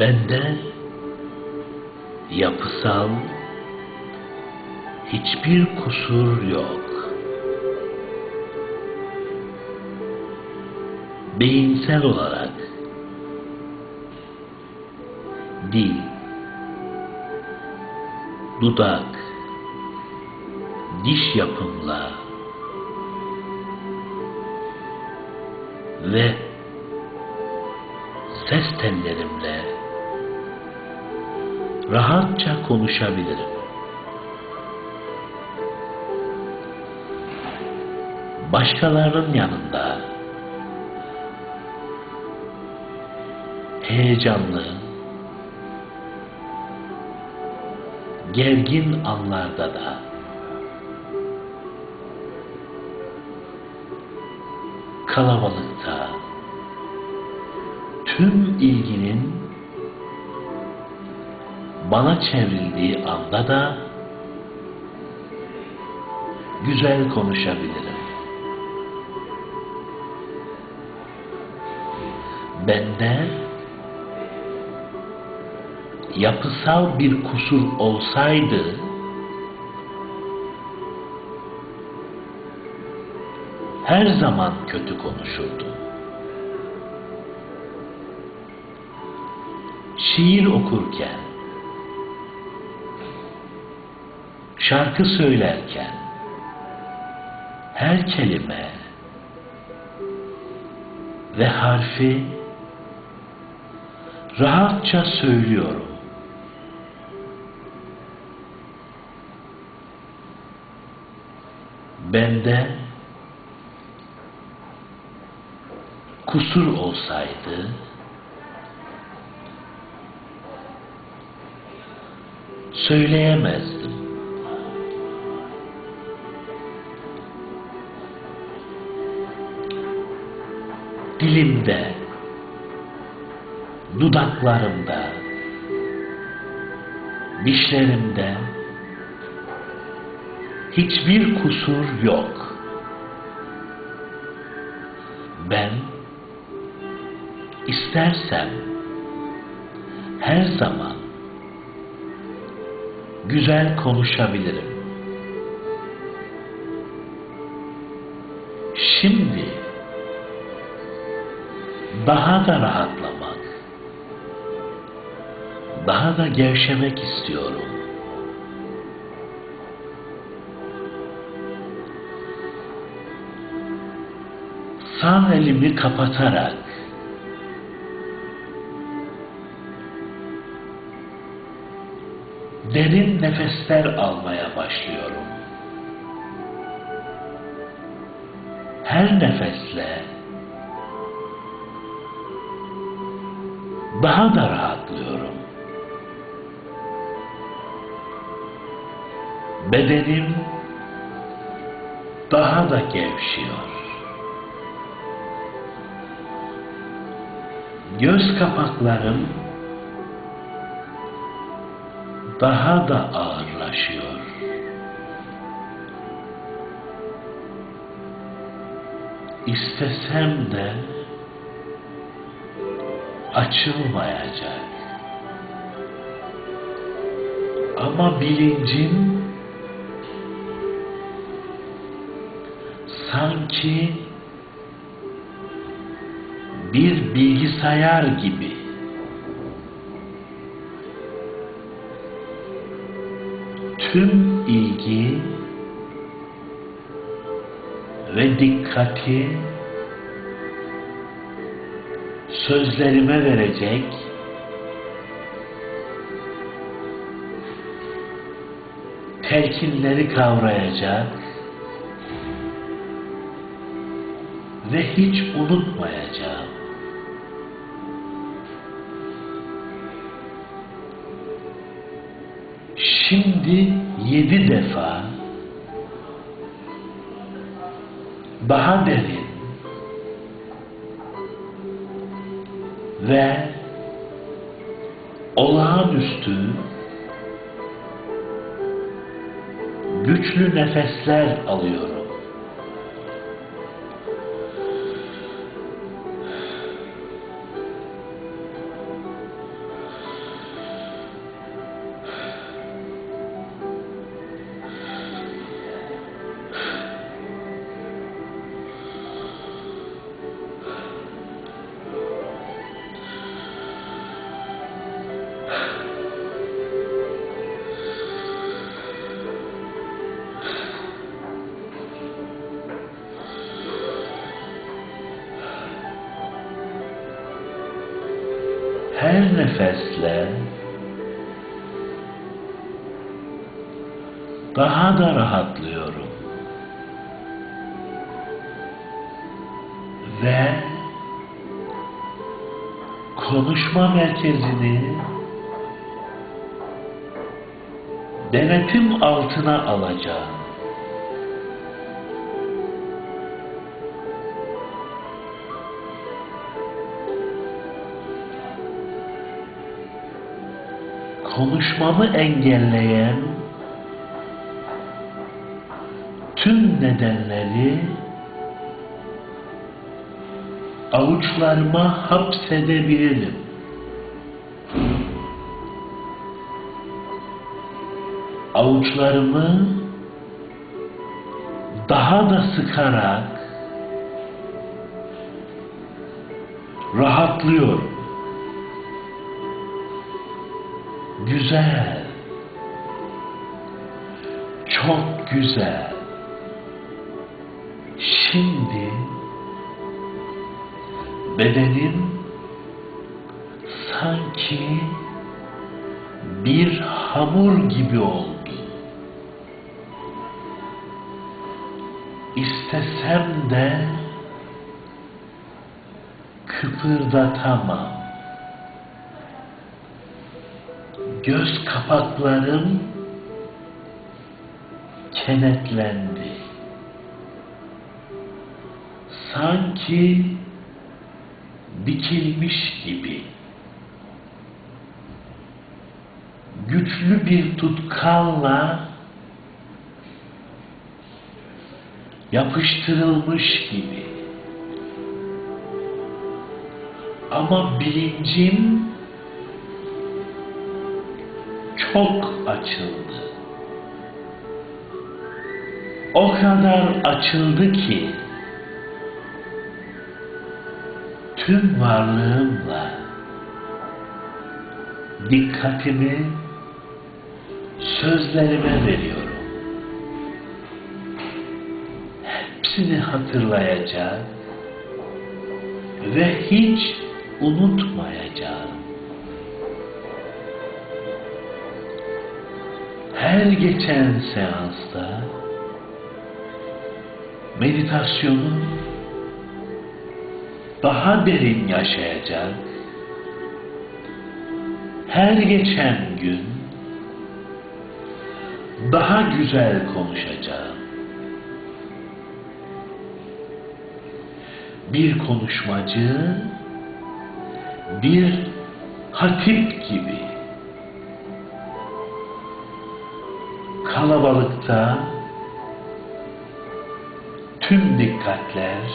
Bende yapısal hiçbir kusur yok. Beyinsel olarak dil, dudak, diş yapımla ve ses tellerimle rahatça konuşabilirim. Başkalarının yanında. Heyecanlı, gergin anlarda da. Kalabalıkta. Tüm ilginin bana çevrildiği anda da güzel konuşabilirim. Bende yapısal bir kusur olsaydı her zaman kötü konuşurdum. Şiir okurken, şarkı söylerken her kelime ve harfi rahatça söylüyorum. Bende kusur olsaydı söyleyemezdim. Dilimde, dudaklarımda, dişlerimde hiçbir kusur yok. Ben istersem her zaman güzel konuşabilirim. Şimdi daha da rahatlamak, daha da gevşemek istiyorum. Sağ elimi kapatarak derin nefesler almaya başlıyorum. Her nefesle daha da rahatlıyorum. Bedenim daha da gevşiyor. Göz kapaklarım daha da ağırlaşıyor. İstesem de açılmayacak. Ama bilincim sanki bir bilgisayar gibi tüm ilgi ve dikkati sözlerime verecek telkinleri kavrayacak ve hiç unutmayacağım. Şimdi yedi defa daha ve olağanüstü güçlü nefesler alıyorum. Her nefesle daha da rahatlıyorum. Ve konuşma merkezini denetim altına alacağım. Konuşmamı engelleyen tüm nedenleri avuçlarıma hapsedebilirim. Avuçlarımı daha da sıkarak rahatlıyorum. Güzel. Çok güzel. Şimdi bedenim sanki bir hamur gibi oldu. İstesem de kıpırdatamam. Göz kapaklarım kenetlendi. Sanki dikilmiş gibi. Güçlü bir tutkalla yapıştırılmış gibi. Ama bilincim çok açıldı. O kadar açıldı ki tüm varlığımla dikkatimi sözlerime veriyorum. Hepsini hatırlayacak ve hiç unutmayacağım. Her geçen seansta meditasyonu daha derin yaşayacak, her geçen gün daha güzel konuşacağım. Bir konuşmacı, bir hatip gibi kalabalıkta tüm dikkatler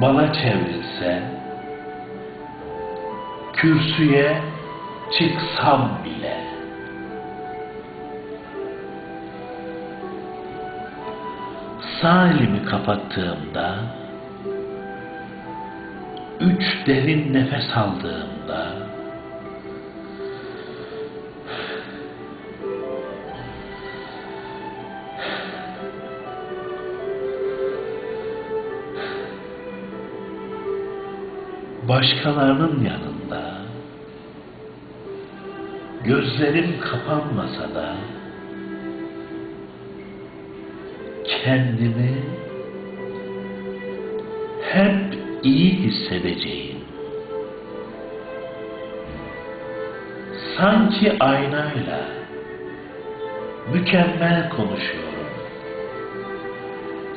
bana çevrilse, kürsüye çıksam bile, sağ elimi kapattığımda, üç derin nefes aldığımda, başkalarının yanında gözlerim kapanmasa da kendimi hep iyi hissedeceğim. Sanki aynayla mükemmel konuşuyorum.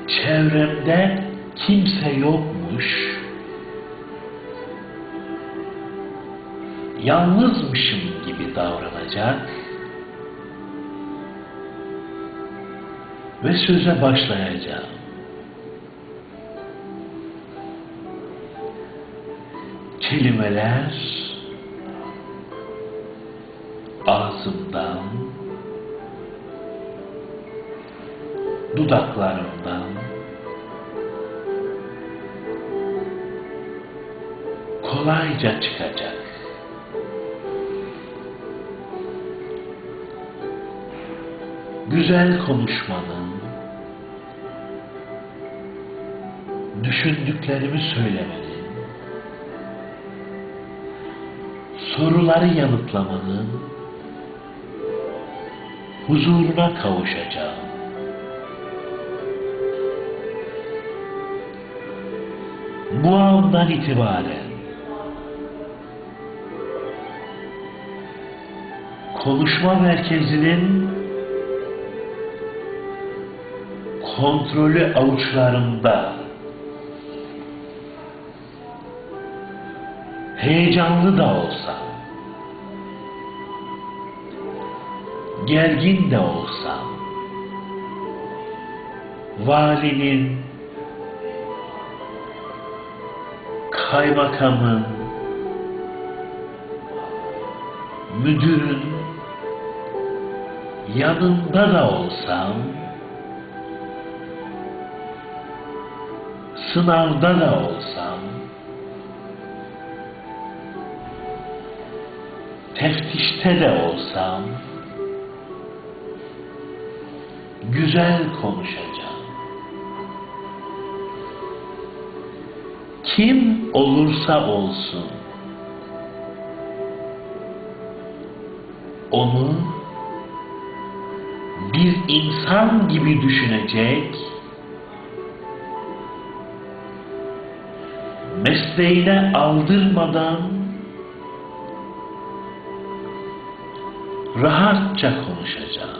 Çevremde kimse yokmuş. Yalnızmışım gibi davranacak ve söze başlayacağım. Kelimeler ağzımdan, dudaklarımdan kolayca çıkacak. Güzel konuşmanın, düşündüklerimi söylemenin, soruları yanıtlamanın huzuruna kavuşacağım. Bu andan itibaren konuşma merkezinin kontrolü avuçlarımda. Heyecanlı da olsam gergin de olsam valinin kaymakamın müdürün yanında da olsam sınavda da olsam teftişte de olsam güzel konuşacağım. Kim olursa olsun onu bir insan gibi düşünecek, mesleğine aldırmadan rahatça konuşacağım.